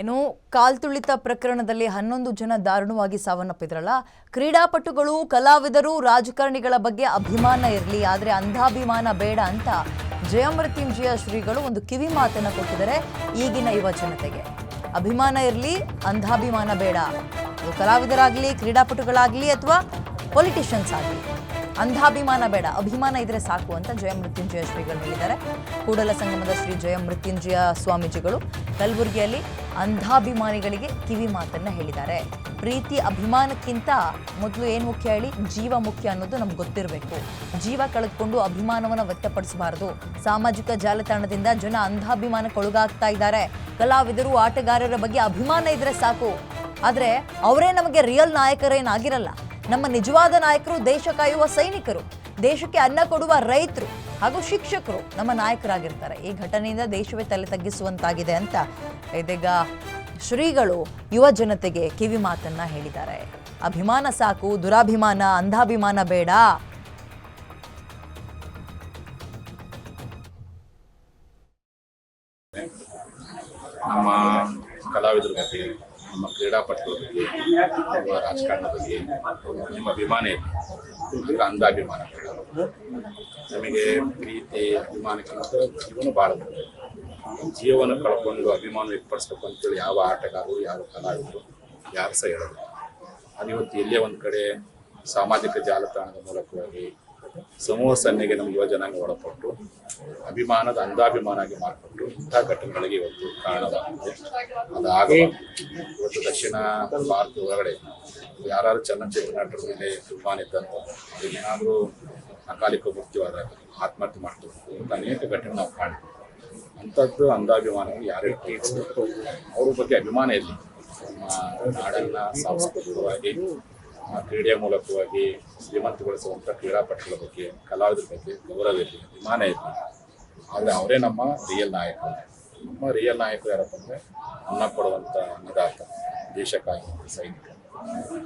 ಇನ್ನು ಕಾಲ್ತುಳಿತ ಪ್ರಕರಣದಲ್ಲಿ ಹನ್ನೊಂದು ಜನ ದಾರುಣವಾಗಿ ಸಾವನ್ನಪ್ಪಿದ್ರಲ್ಲ, ಕ್ರೀಡಾಪಟುಗಳು, ಕಲಾವಿದರು, ರಾಜಕಾರಣಿಗಳ ಬಗ್ಗೆ ಅಭಿಮಾನ ಇರಲಿ, ಆದರೆ ಅಂಧಾಭಿಮಾನ ಬೇಡ ಅಂತ ಜಯಮೃತ್ಯುಂಜಯ ಶ್ರೀಗಳು ಒಂದು ಕಿವಿ ಮಾತನ್ನು ಕೊಟ್ಟಿದ್ದಾರೆ ಈಗಿನ ಯುವ ಜನತೆಗೆ. ಅಭಿಮಾನ ಇರಲಿ, ಅಂಧಾಭಿಮಾನ ಬೇಡ. ಕಲಾವಿದರಾಗಲಿ, ಕ್ರೀಡಾಪಟುಗಳಾಗಲಿ ಅಥವಾ ಪೊಲಿಟಿಷಿಯನ್ಸ್ ಆಗಲಿ. ಅಂಧಾಭಿಮಾನ ಬೇಡ, ಅಭಿಮಾನ ಇದ್ರೆ ಸಾಕು ಅಂತ ಜಯ ಮೃತ್ಯುಂಜಯ ಶ್ರೀಗಳು ಹೇಳಿದ್ದಾರೆ. ಕೂಡಲ ಸಂಗಮದ ಶ್ರೀ ಜಯ ಮೃತ್ಯುಂಜಯ ಸ್ವಾಮೀಜಿಗಳು ಕಲಬುರಗಿಯಲ್ಲಿ ಅಂಧಾಭಿಮಾನಿಗಳಿಗೆ ಕಿವಿ ಮಾತನ್ನ ಹೇಳಿದ್ದಾರೆ. ಪ್ರೀತಿ ಅಭಿಮಾನಕ್ಕಿಂತ ಮೊದಲು ಏನು ಮುಖ್ಯ ಹೇಳಿ, ಜೀವ ಮುಖ್ಯ ಅನ್ನೋದು ನಮ್ಗೆ ಗೊತ್ತಿರಬೇಕು. ಜೀವ ಕಳೆದುಕೊಂಡು ಅಭಿಮಾನವನ್ನು ವ್ಯಕ್ತಪಡಿಸಬಾರದು. ಸಾಮಾಜಿಕ ಜಾಲತಾಣದಿಂದ ಜನ ಅಂಧಾಭಿಮಾನಕ್ಕೊಳಗಾಗ್ತಾ ಇದ್ದಾರೆ. ಕಲಾವಿದರು, ಆಟಗಾರರ ಬಗ್ಗೆ ಅಭಿಮಾನ ಇದ್ರೆ ಸಾಕು. ಆದರೆ ಅವರೇ ನಮಗೆ ರಿಯಲ್ ನಾಯಕರೇನಾಗಿರಲ್ಲ. ನಮ್ಮ ನಿಜವಾದ ನಾಯಕರು ದೇಶ ಕಾಯುವ ಸೈನಿಕರು, ದೇಶಕ್ಕೆ ಅನ್ನ ಕೊಡುವ ರೈತರು ಹಾಗೂ ಶಿಕ್ಷಕರು ನಮ್ಮ ನಾಯಕರಾಗಿರ್ತಾರೆ. ಈ ಘಟನೆಯಿಂದ ದೇಶವೇ ತಲೆ ತಗ್ಗಿಸುವಂತಾಗಿದೆ ಅಂತ ಇದೀಗ ಶ್ರೀಗಳು ಯುವ ಜನತೆಗೆ ಕಿವಿ ಮಾತನ್ನ ಹೇಳಿದ್ದಾರೆ. ಅಭಿಮಾನ ಸಾಕು, ದುರಾಭಿಮಾನ, ಅಂಧಾಭಿಮಾನ ಬೇಡ. ನಮ್ಮ ಕಲಾವಿದರ ನಮ್ಮ ಕ್ರೀಡಾಪಟುಗಳ ಬಗ್ಗೆ ನಮ್ಮ ರಾಜಕಾರಣದ ಬಗ್ಗೆ ನಿಮ್ಮ ಅಭಿಮಾನ ಇದೆ ಅಂಧಾಭಿಮಾನ ನಮಗೆ ಪ್ರೀತಿ ಅಭಿಮಾನಕ್ಕಿಂತ ಜೀವನ ಮುಖ್ಯ. ಜೀವನ ಕಳ್ಕೊಂಡು ಅಭಿಮಾನ ವ್ಯಕ್ತಪಡಿಸ್ಬೇಕು ಅಂತೇಳಿ ಯಾವ ಆಟಗಾರರು, ಯಾವ ಕಲಾವಿದರು, ಯಾರು ಸಹ ಹೇಳೋದು ಅದು ಇವತ್ತು ಒಂದು ಕಡೆ ಸಾಮಾಜಿಕ ಜಾಲತಾಣದ ಮೂಲಕವಾಗಿ ಸಮೂಹ ಸನ್ನೆಗೆ ನಮ್ಮ ಯುವ ಜನಾಂಗ ಒಳಪಟ್ಟು ಅಭಿಮಾನದ ಅಂಧಾಭಿಮಾನ ಆಗಿ ಇಂಥ ಘಟನೆಗಳಿಗೆ ಇವತ್ತು ಕಾರಣವಾಗಿದೆ. ಅದಾಗಲಿ ಇವತ್ತು ದಕ್ಷಿಣ ಭಾರತ ಒಳಗಡೆ ಯಾರು ಚಲನಚಿತ್ರ ನಟರ ಮೇಲೆ ಇದ್ದಂತ ಏನಾದರೂ ಅಕಾಲಿಕ ಮೃತ್ಯುವಾದಾಗ ಆತ್ಮಹತ್ಯೆ ಮಾಡ್ತಾರೆ. ಇಂಥ ಅನೇಕ ಘಟನೆ ನಾವು ಕಾಣ್ತೀವಿ. ಅಂಥದ್ದು ಅಂಧಾಭಿಮಾನಗಳು ಯಾರು ಅವ್ರ ಬಗ್ಗೆ ಅಭಿಮಾನ ಇರಲಿ ನಮ್ಮ ನಾಡನ್ನ ಸಾಂಸ್ಕೃತಿಕವಾಗಿ ಕ್ರೀಡೆಯ ಮೂಲಕವಾಗಿ ಶ್ರೀಮಂತಗೊಳಿಸುವಂಥ ಕ್ರೀಡಾಪಟುಗಳ ಬಗ್ಗೆ, ಕಲಾವಿದರ ಬಗ್ಗೆ ಗೌರವ ಇರಲಿ ಅಭಿಮಾನ ಇರಲಿ ಆದರೆ ಅವರೇ ನಮ್ಮ ರಿಯಲ್ ನಾಯಕರು. ನಮ್ಮ ರಿಯಲ್ ನಾಯಕರು ಯಾರಪ್ಪ ಅಂದರೆ ಅನ್ನ ಕೊಡುವಂಥ ಅನ್ನದಾತ ದೇಶಕ್ಕಾಗಿ ಸೈನಿಕ.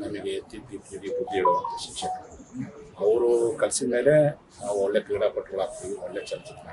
ನಮಗೆ ತಿದ್ದಿ ತಿದ್ದಿ ಬುದ್ಧಿ ಹೇಳುವಂಥ ಶಿಕ್ಷಕರು ಅವರು ಕಲಿಸಿದ ಮೇಲೆ ನಾವು ಒಳ್ಳೆ ಕ್ರೀಡಾಪಟುಗಳಾಗ್ತೀವಿ, ಒಳ್ಳೆ ಚಲನಚಿತ್ರ